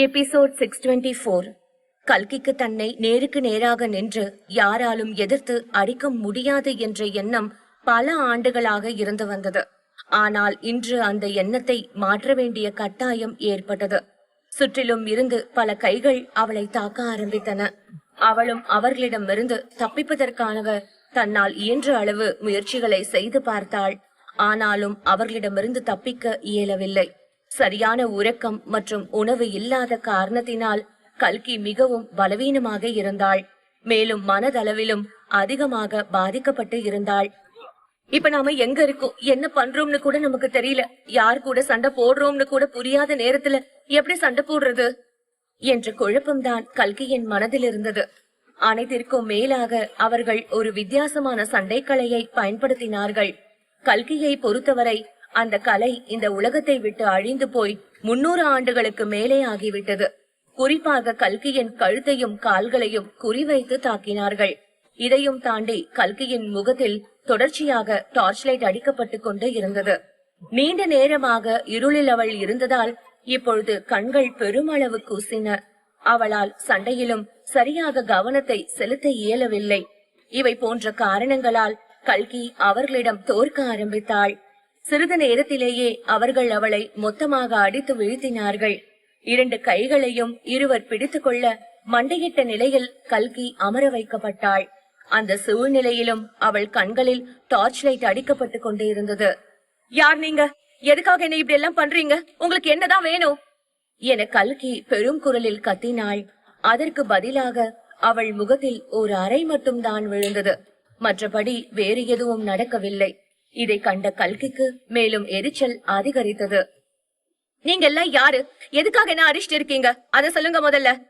Episode six twenty four. கல்கிக்கு தன்னை நேருக்கு நேராக நின்று யாராலும் எதிர்த்து அடிக்க முடியாது என்ற எண்ணம் பல ஆண்டுகளாக இருந்து வந்தது. ஆனால் இன்று அந்த எண்ணத்தை மாற்ற வேண்டிய கட்டாயம் ஏற்பட்டது. சுற்றிலும் இருந்து பல கைகள் அவளை தாக்க ஆரம்பித்தன. அவளும் அவர்களிடமிருந்து தப்பிப்பதற்காக தன்னால் இயன்ற அளவு முயற்சிகளை செய்து பார்த்தாள். ஆனாலும் அவர்களிடமிருந்து தப்பிக்க இயலவில்லை. சரியான உறக்கம் மற்றும் உணவு இல்லாத காரணத்தினால் கல்கி மிகவும் பலவீனமாக இருந்தாள். மேலும் மனதளவிலும் அதிகமாக பாதிக்கப்பட்டு இருந்தாள். இப்ப நாம எங்க இருக்கோம்? என்ன பண்றோம்னு கூட நமக்கு தெரியல. யார் கூட சண்டை போடுறோம்னு கூட புரியாத நேரத்துல எப்படி சண்டை போடுறது? என்ற குழப்பம்தான் கல்கியின் மனதில் இருந்தது. அனைத்திற்கும் மேலாக அவர்கள் ஒரு வித்தியாசமான சண்டைக்கலையை பயன்படுத்தினார்கள். கல்கியை பொறுத்தவரை அந்த கலை இந்த உலகத்தை விட்டு அழிந்து போய் முன்னூறு ஆண்டுகளுக்கு மேலே ஆகிவிட்டது. குறிப்பாக கல்கியின் கழுத்தையும் கால்களையும் குறிவைத்து தாக்கினார்கள். இதையும் தாண்டி கல்கியின் முகத்தில் தொடர்ச்சியாக டார்ச் லைட் அடிக்கப்பட்டு கொண்டு இருந்தது. நீண்ட நேரமாக இருளில் அவள் இருந்ததால் இப்பொழுது கண்கள் பெருமளவு கூசின. அவளால் சண்டையிலும் சரியாக கவனத்தை செலுத்த இயலவில்லை. இவை போன்ற காரணங்களால் கல்கி அவர்களிடம் தோற்க ஆரம்பித்தாள். சிறிது நேரத்திலேயே அவர்கள் அவளை மொத்தமாக அடித்து வீழ்த்தினார்கள். இரண்டு கைகளையும் இருவர் பிடித்துக் கொள்ள மண்டையிட்ட நிலையில் கல்கி அமர வைக்கப்பட்டாள். அந்த சூழ்நிலையிலும் அவள் கண்களில் டார்ச் லைட் அடிக்கப்பட்டு கொண்டே இருந்தது யார் நீங்க? எதுக்காக என்ன இப்படி எல்லாம் பண்றீங்க? உங்களுக்கு என்னதான் வேணும்? என கல்கி பெரும் குரலில் கத்தினாள். அதற்கு பதிலாக அவள் முகத்தில் ஒரு அறை மட்டும் தான் விழுந்தது. மற்றபடி வேறு எதுவும் நடக்கவில்லை. இதை கண்ட கல்கிக்கு மேலும் எரிச்சல் அதிகரித்தது. நீங்க எல்லாம் யாரு? எதுக்காக என்ன அடிச்சிட்டு இருக்கீங்க? அத சொல்லுங்க முதல்ல.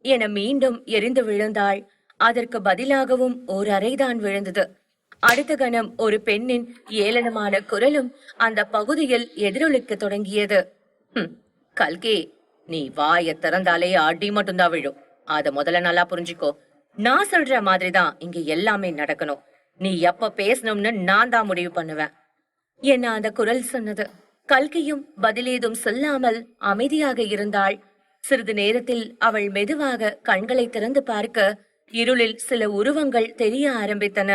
என மீண்டும் எரிந்து விழுந்தாள். அதற்கு பதிலாகவும் ஒரு அறைதான் விழுந்தது. அடுத்த கணம் ஒரு பெண்ணின் ஏளனமான குரலும் அந்த பகுதியில் எதிரொலிக்க தொடங்கியது. "ஹம், கல்கி நீ வாய திறந்தாலே அடி மட்டும்தான் விழும். அத முதல்ல நல்லா புரிஞ்சுக்கோ. நான் சொல்ற மாதிரிதான் இங்க எல்லாமே நடக்கணும். நீ எப்ப பேசணும்னு நான் தான் முடிவு பண்ணுவேன். என்ன அந்த குரல் சொன்னது? கல்கியும் பதிலேதும் சொல்லாமல் அமைதியாக இருந்தாள். சிறிது நேரத்தில் அவள் மெதுவாக கண்களை திறந்து பார்க்க இருளில் சில உருவங்கள் தெரிய ஆரம்பித்தன.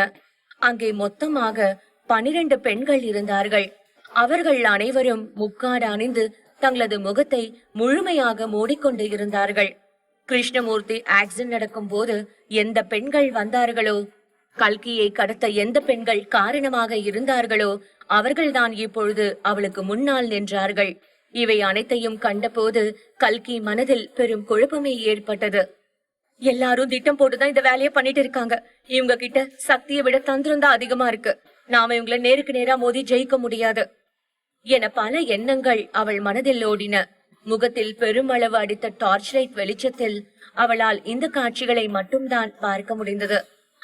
அங்கே மொத்தமாக பனிரெண்டு பெண்கள் இருந்தார்கள். அவர்கள் அனைவரும் முக்காடு அணிந்து தங்களது முகத்தை முழுமையாக மூடிக்கொண்டு இருந்தார்கள். கிருஷ்ணமூர்த்தி ஆக்சிடென்ட் நடக்கும் போது எந்த பெண்கள் வந்தார்களோ கல்கியை கடத்த எந்த பெண்கள் காரணமாக இருந்தார்களோ அவர்கள்தான் இப்பொழுது அவளுக்கு முன்னால் நின்றார்கள். இவை அனைத்தையும் கண்டபோது கல்கி மனதில் பெரும் குழப்பமே ஏற்பட்டது. எல்லாரும் திட்டம் போட்டுதான் இந்த வேலையை பண்ணிட்டு இருக்காங்க. இவங்க கிட்ட சக்தியை விட தந்திரம் தான் அதிகமா இருக்கு. நாம இவங்களை நேருக்கு நேரா மோதி ஜெயிக்க முடியாது. என பல எண்ணங்கள் அவள் மனதில் ஓடின. முகத்தில் பெருமளவு அடித்த டார்ச் லைட் வெளிச்சத்தில் அவளால் இந்த காட்சிகளை மட்டும்தான் பார்க்க முடிந்தது.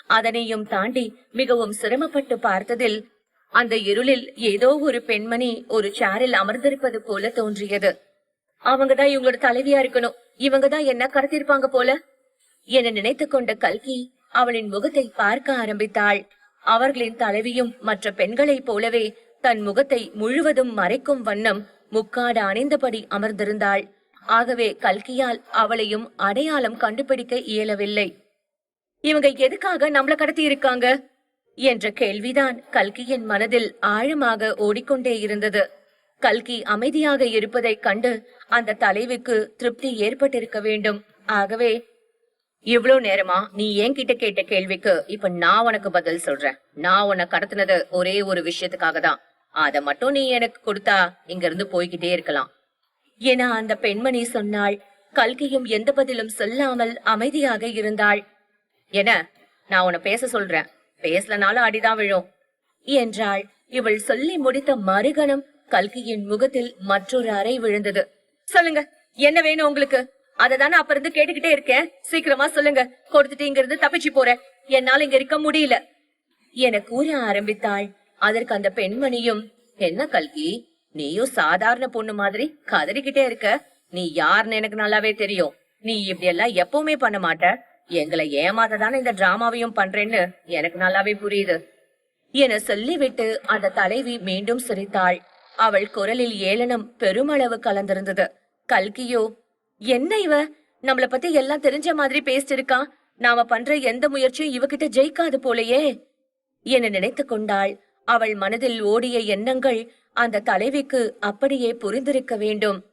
அதனையும் தாண்டி மிகவும் சிரமப்பட்டு பார்த்ததில் அந்த இருளில் ஏதோ ஒரு பெண்மணி ஒரு சேரில் அமர்ந்திருப்பது போல தோன்றியது. அவங்கதான் இவங்களோட தலைவியா இருக்கணும். இவங்கதான் என்ன கடத்திருப்பாங்க போல? என நினைத்து கொண்ட கல்கி அவளின் முகத்தை பார்க்க ஆரம்பித்தாள். அவர்களின் தலைவியும் மற்ற பெண்களைப் போலவே தன் முகத்தை முழுவதும் மறைக்கும் வண்ணம் முக்காடு அணிந்தபடி அமர்ந்திருந்தாள். ஆகவே கல்கியால் அவளையும் அடையாளம் கண்டுபிடிக்க இயலவில்லை. இவங்க எதுக்காக நம்மள கடத்தி இருக்காங்க? என்ற கேள்விதான் கல்கியின் மனதில் ஆழமாக ஓடிக்கொண்டே இருந்தது. கல்கி அமைதியாக இருப்பதைக் கண்டு அந்த தலைவிக்கு திருப்தி ஏற்பட்டிருக்க வேண்டும். ஆகவே இவ்வளவு நேரமா நீ என்கிட்ட கேட்ட கேள்விக்கு இப்ப நான் உனக்கு பதில் சொல்றேன். நான் உன்னை கடத்தினது ஒரே ஒரு விஷயத்துக்காக தான். அத மட்டும் நீ எனக்கு கொடுத்தா இங்க இருந்து போய்கிட்டே இருக்கலாம். என அந்த பெண்மணி சொன்னாள். கல்கியும் எந்த பதிலும் சொல்லாமல் அமைதியாக இருந்தாள். என்ன? நான் உன்னை பேச சொல்றேன். பேசலனாலும் அடிதான் விழும். என்றாள். இவள் சொல்லி முடித்த மறுகணம் கல்கியின் முகத்தில் மற்றொரு அறை விழுந்தது. சொல்லுங்க என்ன வேணும் உங்களுக்கு? அததானே அப்ப இருந்து கேட்டுக்கிட்டே இருக்கேன். சீக்கிரமா சொல்லுங்க கொடுத்துட்டு இங்க இருந்து தப்பிச்சு போறேன். என்னால இங்க இருக்க முடியல. என கூற ஆரம்பித்தாள். அதற்கு அந்த பெண்மணியும் என்ன கல்கி நீயும் சாதாரண பொண்ணு மாதிரி கதறிக்கிட்டே இருக்க. நீ யாருன்னு எனக்கு நல்லாவே தெரியும். நீ இப்படி எல்லாம் எப்பவுமே பண்ண மாட்ட. எங்களை ஏமாத்த தானே இந்த டிராமாவையும் பண்றேன்னு எனக்கு நல்லாவே புரியுது. என சொல்லிவிட்டு அந்த தலைவி மீண்டும் சிரித்தாள். அவள் குரலில் ஏளனம் பெருமளவு கலந்திருந்தது. கல்கியோ என்ன இவ? நம்மள பத்தி எல்லாம் தெரிஞ்ச மாதிரி பேசிட்டு இருக்கான் நாம பண்ற எந்த முயற்சியும் இவகிட்ட ஜெயிக்காது போலயே. என நினைத்து கொண்டாள். அவள் மனதில் ஓடிய எண்ணங்கள் அந்த தலைவிக்கு அப்படியே புரிந்திருக்க வேண்டும்.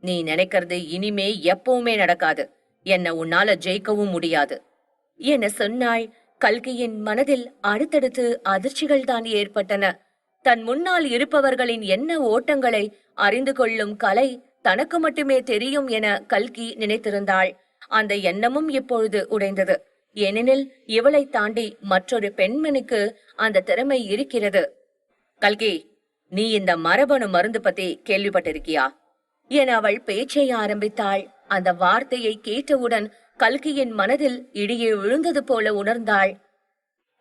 நீ நினைக்கிறது இனிமே எப்பவுமே நடக்காது. என்ன உன்னால ஜெயிக்கவும் முடியாது. என சொன்னாள். கல்கியின் மனதில் அடுத்தடுத்து அதிர்ச்சிகள் தான் ஏற்பட்டன. தன் முன்னால் இருப்பவர்களின் என்ன ஓட்டங்களை அறிந்து கொள்ளும் கலை தனக்கு மட்டுமே தெரியும் என கல்கி நினைத்திருந்தாள். அந்த எண்ணமும் இப்பொழுது உடைந்தது. ஏனெனில் இவளை தாண்டி மற்றொரு பெண்மணிக்கு அந்த திறமை இருக்கிறது. கல்கி நீ இந்த மரபணு மருந்து பத்தி கேள்விப்பட்டிருக்கியா? என அவள் பேச்சை ஆரம்பித்தாள். அந்த வார்த்தையை கேட்டவுடன் கல்கியின் மனதில் இடியே விழுந்தது போல உணர்ந்தாள்.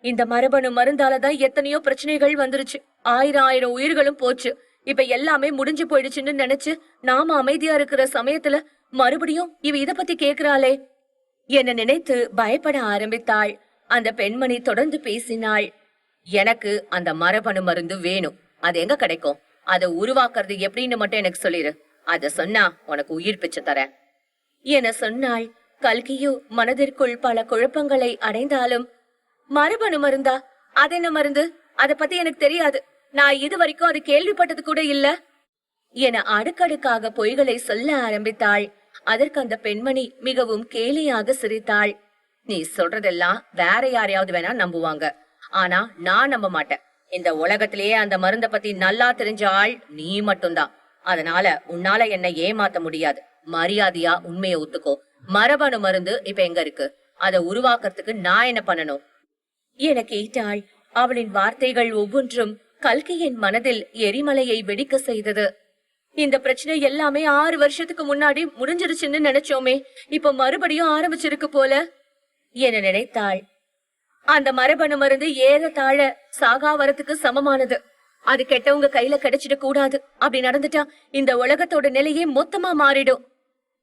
இந்த மரபணு மருந்தாலதான் எத்தனையோ பிரச்சனைகள் வந்துருச்சு. ஆயிரம் ஆயிரம் உயிர்களும் போச்சு. இப்ப எல்லாமே முடிஞ்சு போயிடுச்சுன்னு நினைச்சு நாம அமைதியா இருக்கிற சமயத்துல மறுபடியும் இவ இத பத்தி கேக்குறாளே என்ன நினைத்து பயப்பட ஆரம்பித்தாள். அந்த பெண்மணி தொடர்ந்து பேசினாள். எனக்கு அந்த மரபணு மருந்து வேணும். அது எங்க கிடைக்கும்? அதை உருவாக்குறது எப்படின்னு மட்டும் எனக்கு சொல்லிரு. அத சொன்னா உனக்கு உயிர் பிச்சை தரேன். என சொன்னாள் கல்கியோ மனதிற்குள் பல குழப்பங்களை அடைந்தாலும் மரபணு மருந்தா? அது என்ன மருந்து? அத பத்தி எனக்கு தெரியாது. நான் இது வரைக்கும் அது கேள்விப்பட்டது கூட இல்ல. என அடுக்கடுக்காக பொய்களை சொல்ல ஆரம்பித்தாள். அதற்கு அந்த பெண்மணி மிகவும் கேலியாக சிரித்தாள். நீ சொல்றதெல்லாம் வேற யாரையாவது வேணா நம்புவாங்க. ஆனா நான் நம்ப மாட்டேன். இந்த உலகத்திலேயே அந்த மருந்த பத்தி நல்லா தெரிஞ்ச ஆள் நீ மட்டும்தான். அதனால உன்னால என்ன ஏமாத்த முடியாது. மரியாதையா உண்மையை ஒத்துக்கோ. மரபணு மருந்து இப்ப எங்க இருக்கு? அதை உருவாக்குறதுக்கு நான் என்ன பண்ணணும்? என கேட்டாள் அவளின் வார்த்தைகள் ஒவ்வொன்றும் கல்கியின் மனதில் எரிமலையை வெடிக்க செய்தது. இந்த பிரச்சனை எல்லாமே ஆறு வருஷத்துக்கு முன்னாடி முடிஞ்சிருச்சுன்னு நினைச்சோமே. இப்ப மறுபடியும் ஆரம்பிச்சிருக்கு போல என நினைத்தாள். அந்த மரபணு மருந்து ஏறத்தாழ சாகாவரத்துக்கு சமமானது. அது கெட்டவங்க கையில கிடைச்சிட கூடாது அப்படி நடந்துட்டா இந்த உலகத்தோட நிலையே மொத்தமா மாறிடும்.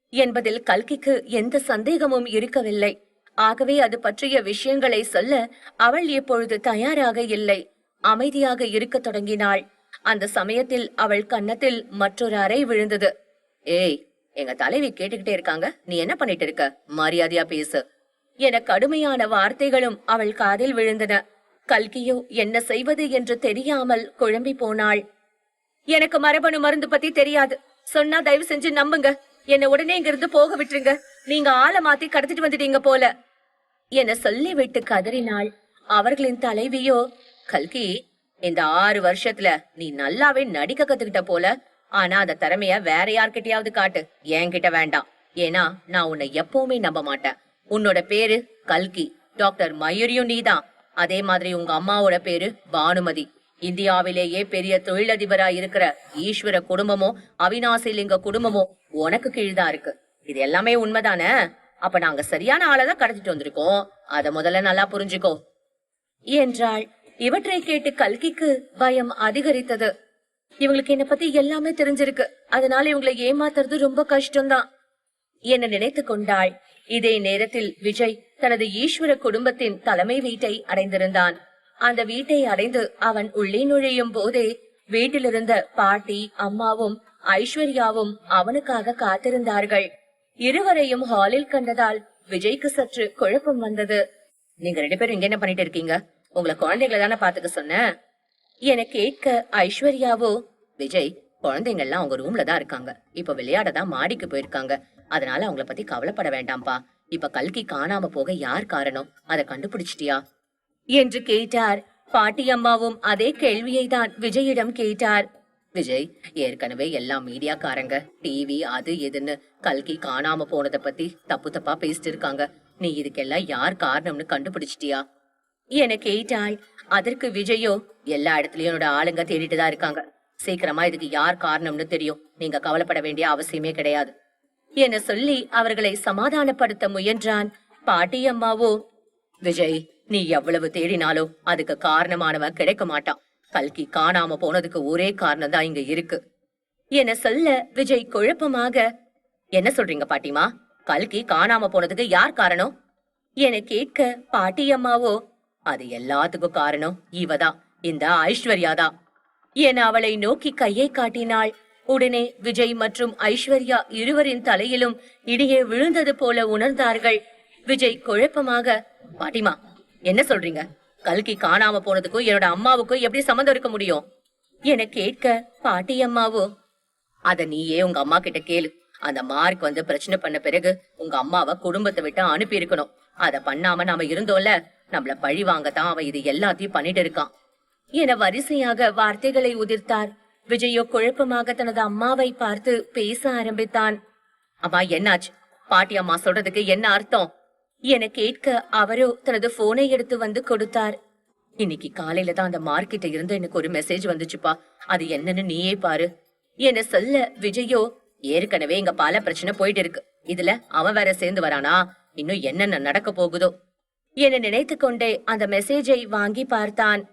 என்பதில் கல்கிக்கு எந்த சந்தேகமும் இருக்கவில்லை. ஆகவே அது பற்றிய விஷயங்களை சொல்ல அவள் இப்பொழுது தயாராக இல்லை. அமைதியாக இருக்கத் தொடங்கினாள். அந்த சமயத்தில் அவள் கன்னத்தில் மற்றொரு அறை விழுந்தது. ஏய் எங்க தலைவி கேட்டுக்கிட்டே இருக்காங்க. நீ என்ன பண்ணிட்டு இருக்க? மரியாதையா பேசு. என கடுமையான வார்த்தைகளும் அவள் காதில் விழுந்தன. கல்கியோ என்ன செய்வது என்று தெரியாமல் குழம்பி போனாள். எனக்கு மரபணு மருந்து பத்தி தெரியாது. சொன்னா தயவு செஞ்சு நம்புங்க. என்ன உடனே இங்கிருந்து போக விட்டுருங்க. நீங்க ஆளை மாத்தி கடத்திட்டு வந்துட்டீங்க போல. என சொல்லிவிட்டு கதறினாள். அவர்களின் தலைவியோ கல்கி இந்த ஆறு வருஷத்துல நீ நல்லாவே நடிக்க கத்துக்கிட்ட போல. ஆனா அந்த திறமைய வேற யார்கிட்டயாவது காட்டு. என்கிட்ட வேண்டாம். ஏன்னா நான் உன்னை எப்பவுமே நம்ப மாட்டேன். உன்னோட பேரு கல்கி. டாக்டர் மயூரியும் நீதான். அதே மாதிரி உங்க அம்மாவோட பேரு பானுமதி. இந்தியாவிலேயே பெரிய தொழிலதிபரா இருக்கிற ஈஸ்வர குடும்பமோ அவினாசிலிங்க குடும்பமோ உனக்கு கீழ்தான் இருக்கு. இது எல்லாமே உண்மைதானே? அப்ப நாங்க சரியான ஆளதான் கடத்திட்டு வந்திருக்கோம். அத முதல்ல நல்லா புரிஞ்சுக்கோ. என்றாள். இவற்றை கேட்டு கல்கிக்கு பயம் அதிகரித்தது. இவங்களுக்கு என்ன பத்தி எல்லாமே தெரிஞ்சிருக்கு. அதனால இவங்களை ஏமாத்துறது ரொம்ப கஷ்டம்தான். என நினைத்து கொண்டாள். இதே நேரத்தில் விஜய் தனது ஈஸ்வர குடும்பத்தின் தலைமை வீட்டை அடைந்திருந்தான். அந்த வீட்டை அடைந்து அவன் உள்ளே நுழையும் போதே வீட்டிலிருந்த பாட்டி அம்மாவும் ஐஸ்வர்யாவும் அவனுக்காக காத்திருந்தார்கள். இருவரையும் ஹாலில் கண்டதால் விஜய்க்கு சற்று குழப்பம் வந்தது. நீங்க ரெண்டு பேரும் இங்க என்ன பண்ணிட்டு இருக்கீங்க? உங்களை குழந்தைகளை தானே பாத்துக்க சொன்னேன் என கேட்க ஐஸ்வர்யாவோ விஜய் குழந்தைங்க எல்லாம் அவங்க ரூம்ல தான் இருக்காங்க. இப்ப விளையாட தான் மாடிக்கு போயிருக்காங்க. அதனால அவங்கள பத்தி கவலைப்பட வேண்டாம்ப்பா. இப்ப கல்கி காணாம போக யார் காரணம்? அதை கண்டுபிடிச்சிட்டியா? என்று கேட்டார். பாட்டியம்மாவும் அதே கேள்வியை தான் விஜயிடம் கேட்டார். விஜய் ஏற்கனவே எல்லா மீடியாக்காரங்க. டிவி அது எதுன்னு கல்கி காணாம போனதை பத்தி தப்பு தப்பா பேசிட்டு இருக்காங்க நீ இதுக்கெல்லாம் யார் காரணம்னு கண்டுபிடிச்சிட்டியா? என கேட்டாள். அதற்கு விஜயோ எல்லா இடத்துலயும் என்னோட ஆளுங்க தேடிட்டு தான் இருக்காங்க. சீக்கிரமா இதுக்கு யார் காரணம்னு தெரியும். நீங்க கவலைப்பட வேண்டிய அவசியமே கிடையாது. என சொல்லி அவர்களை சமாதானப்படுத்த முயன்றான். பாட்டியம்மாவோ விஜய் நீ எவ்வளவு தேடினாலும் அதுக்கு காரணமானவன் கிடைக்க மாட்டான் கல்கி காணாம போனதுக்கு ஒரே காரணம் தான் இங்க இருக்கு. என சொல்ல விஜய் குழப்பமாக என்ன சொல்றீங்க பாட்டிமா? கல்கி காணாம போனதுக்கு யார் காரணம்? என கேட்க பாட்டி அம்மாவோ? அது எல்லாத்துக்கும் காரணம் இவதான் இந்த ஐஸ்வர்யாதான் என அவளை நோக்கி கையை காட்டினாள். உடனே விஜய் மற்றும் ஐஸ்வர்யா இருவரின் தலையிலும் இடியே விழுந்தது போல உணர்ந்தார்கள். விஜய் குழப்பமாக பாட்டிமா என்ன சொல்றீங்க? கல்கி காணாம போனதுக்கும் என்னோட அம்மாவுக்கும் எப்படி சம்மந்தம் இருக்க முடியும்? என கேட்க பாட்டி அம்மாவோ? அத நீயே உங்க அம்மா கிட்ட கேளு. அந்த மார்க் வந்து பிரச்சனை பண்ண பிறகு உங்க அம்மாவை குடும்பத்தை விட்டு அனுப்பி இருக்கணும். அத பண்ணாம நாம இருந்தோம்ல நம்மள பழி வாங்கத்தான் அவன் இது எல்லாத்தையும் பண்ணிட்டு இருக்கான். என வரிசையாக வார்த்தைகளை உதிர்த்தார். விஜயோ குழப்பமாக தனது அம்மாவை பார்த்து பேச ஆரம்பித்தான். அம்மா என்னாச்சு? பாட்டி அம்மா சொல்றதுக்கு என்ன அர்த்தம்? என கேட்க அவரோ தனது போனை எடுத்து வந்து கொடுத்தார். இன்னைக்கு காலையில தான் அந்த மார்க்கெட்ட இருந்து எனக்கு ஒரு மெசேஜ் வந்துச்சுப்பா. அது என்னன்னு நீயே பாரு. என சொல்ல விஜயோ ஏற்கனவே இங்க பல பிரச்சனை போயிட்டு இருக்கு. இதுல அவன் வேற சேர்ந்து வரானா? இன்னும் என்னென்ன நடக்க போகுதோ? என நினைத்து கொண்டே அந்த மெசேஜை வாங்கி பார்த்தான்.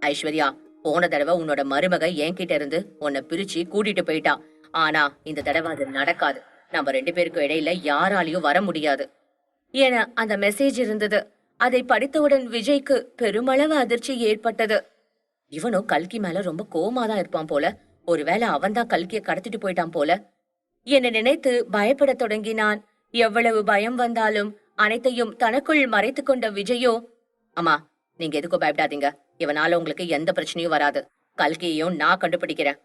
ஐஸ்வர்யா போன தடவை உன்னோட மருமக என்கிட்ட இருந்து உன்னை பிரிச்சு கூட்டிட்டு போயிட்டா. ஆனா இந்த தடவை அது நடக்காது. நம்ம ரெண்டு பேருக்கும் இடையில யாராலையும் வர முடியாது. என அந்த மெசேஜ் இருந்தது. அதை படித்தவுடன் விஜய்க்கு பெருமளவு அதிர்ச்சி ஏற்பட்டது. இவனும் கல்கி மேல ரொம்ப கோமாதான் இருப்பான் போல. ஒருவேளை அவன்தான் கல்கிய கடத்திட்டு போயிட்டான் போல. என்னை நினைத்து பயப்படத் தொடங்கினான். எவ்வளவு பயம் வந்தாலும் அனைத்தையும் தனக்குள் மறைத்து கொண்ட விஜயோ அம்மா நீங்க எதுக்கும் பயப்படாதீங்க. இவனால உங்களுக்கு எந்த பிரச்சனையும் வராது. கல்கியையும் நான் கண்டுபிடிக்கிறேன்.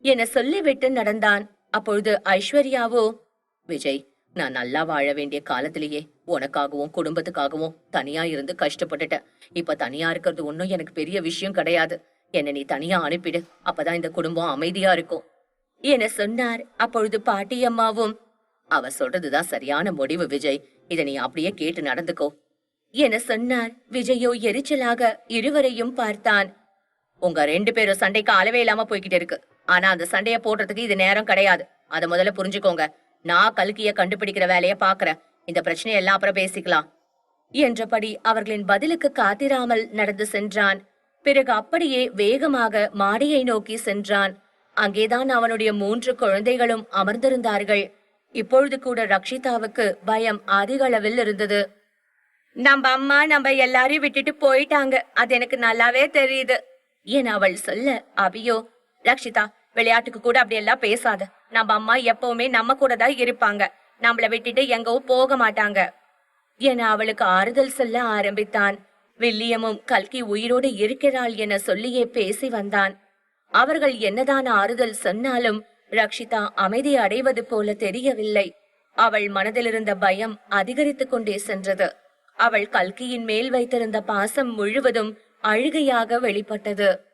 என சொல்லிவிட்டு நடந்தான். அப்பொழுது ஐஸ்வர்யாவோ விஜய் நான் நல்லா வாழ வேண்டிய காலத்திலேயே உனக்காகவும் குடும்பத்துக்காகவும் தனியா இருந்து கஷ்டப்பட்டுட்டேன். இப்ப தனியா இருக்கிறது ஒன்னும் எனக்கு பெரிய விஷயம் கிடையாது. என்னை நீ தனியா அனுப்பிடு. அப்பதான் இந்த குடும்பம் அமைதியா இருக்கும். என சொன்னார். அப்பொழுது பாட்டி அம்மாவும் அவ சொல்றதுதான் சரியான முடிவு விஜய். இத நீ அப்படியே கேட்டு நடந்துக்கோ. என சொன்னார். விஜயோ எரிச்சலாக இருவரையும் பார்த்தான். உங்க ரெண்டு பேரும் சண்டைக்கு அளவே இல்லாம போய்கிட்டு இருக்கு. ஆனா அந்த சண்டைய போடுறதுக்கு இது நேரம் கிடையாது. அத முதல்ல புரிஞ்சுக்கோங்க. நான் கல்கிய கண்டுபிடிக்கிற வேலைய பாக்குறேன் இந்த பிரச்சனையை எல்லாம் அப்புறம் பேசிக்கலாம். என்றபடி அவர்களின் பதிலுக்கு காத்திராமல் நடந்து சென்றான். பிறகு அப்படியே வேகமாக மாடியை நோக்கி சென்றான். அங்கேதான் அவனுடைய மூன்று குழந்தைகளும் அமர்ந்திருந்தார்கள். இப்பொழுது கூட ரக்ஷிதாவுக்கு பயம் அதிக அளவில் இருந்தது. நம்ம அம்மா நம்ம எல்லாரையும் விட்டுட்டு போயிட்டாங்க. அது எனக்கு நல்லாவே தெரியுது. என அவள் சொல்ல அபியோ ரக்ஷிதா விளையாட்டுக்கு கூட அப்படியெல்லாம் பேசாத. நம்ம அம்மா எப்பவுமே நம்ம கூட தான் இருப்பாங்க. நம்மள விட்டுட்டு எங்கவும் போக மாட்டாங்க. என அவளுக்கு ஆறுதல் சொல்ல ஆரம்பித்தான். வில்லியமும் கல்கி உயிரோடு இருக்கிறாள் என சொல்லியே பேசி வந்தான். அவர்கள் என்னதான் ஆறுதல் சொன்னாலும் ரக்ஷிதா அமைதி அடைவது போல தெரியவில்லை. அவள் மனதிலிருந்த பயம் அதிகரித்துக் கொண்டே சென்றது. அவள் கல்கியின் மேல் வைத்திருந்த பாசம் முழுவதும் அழுகையாக வெளிப்பட்டது.